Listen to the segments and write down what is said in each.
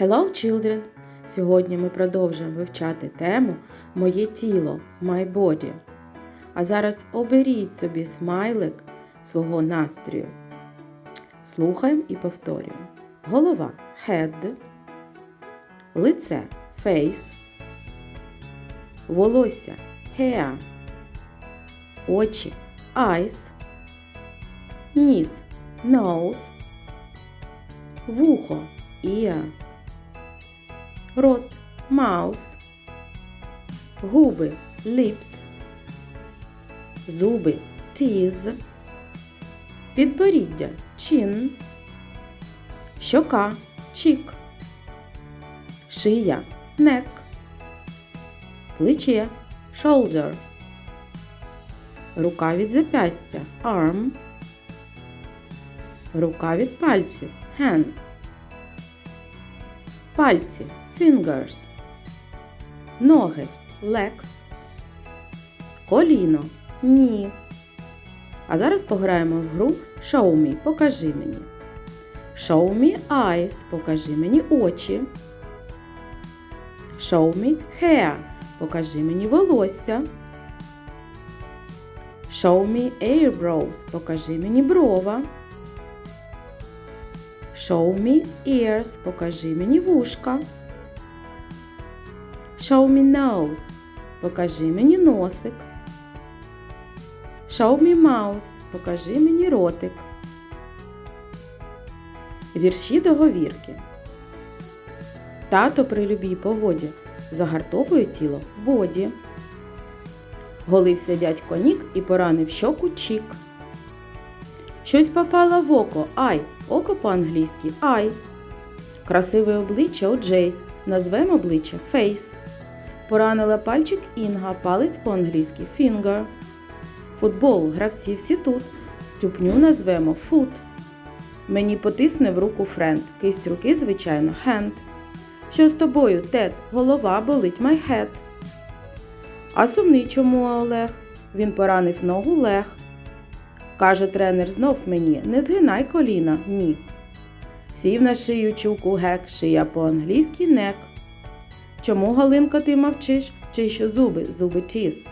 Hello, children! Сьогодні ми продовжуємо вивчати тему Моє тіло My Body. А зараз оберіть собі смайлик свого настрою. Слухаємо і повторюємо. Голова head, лице face, волосся hair, очі eyes, ніс nose, вухо ear, рот маус, губи lips, зуби teeth, підборіддя chin, щока cheek, шия neck, плече shoulder, рука від запястя arm, рука від пальців hand, пальці fingers, ноги legs, коліно knee. А зараз пограємо в гру Show покажи мені. Show me eyes, покажи мені очі. Show me hair, покажи мені волосся. Show me eyebrows, покажи мені брова. Show me ears, покажи мені вушка. Show me nose, покажи мені носик. Show me mouth, покажи мені ротик. Вірші договірки. Тато при любій погоді загартовує тіло в боді. Голився дядько Нік і поранив щоку чік. Щось попало в око ай, око по-англійськи ай. Красиве обличчя у Джейс. Назвемо обличчя фейс. Поранила пальчик Інга, палець по-англійськи finger. Футбол, гравці всі тут. Ступню назвемо foot. Мені потисне в руку френд. Кисть руки, звичайно, hand. Що з тобою, Тед? Голова болить my head. А сумний чому Олег? Він поранив ногу лег. Каже тренер знов мені, не згинай коліна, ні. Сів на шию чуку гек, шия по-англійськи нек. Чому, Галинко, ти мовчиш? Чи що зуби, зуби тіс?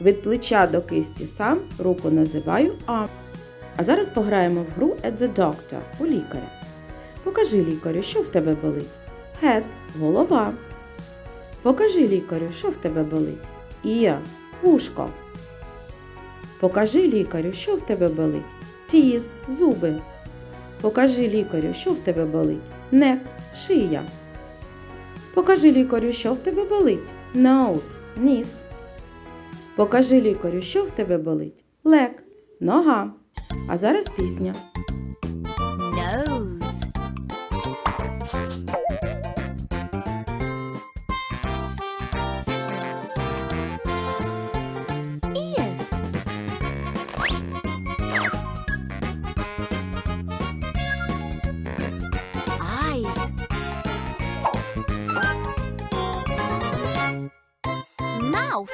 Від плеча до кисті сам руку називаю арм. А зараз пограємо в гру at the doctor у лікаря. Покажи лікарю, що в тебе болить. Head – голова. Покажи лікарю, що в тебе болить. Ear – вушко. Покажи лікарю, що в тебе болить. Teeth – зуби. Покажи лікарю, що в тебе болить. Neck – шия. Покажи лікарю, що в тебе болить. Nose – ніс. Покажи лікарю, що в тебе болить. Лек. – нога. А зараз пісня. nose, mouth,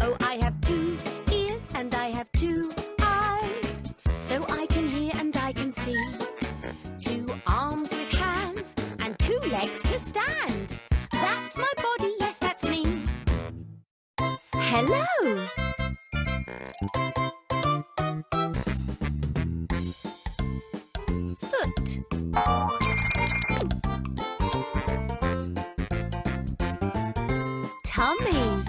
Oh, I have two ears and I have two eyes, so I can hear and I can see. Two arms with hands and two legs to stand. That's my body, yes, that's me. Hello. Tummy.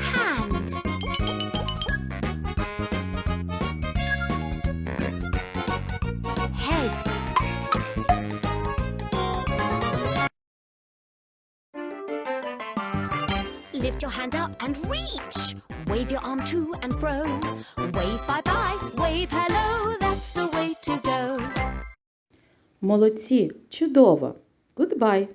hand. Head. Lift your hand up and reach. Wave your arm to and fro. Wave bye bye wave hello Молодці, чудово. Goodbye.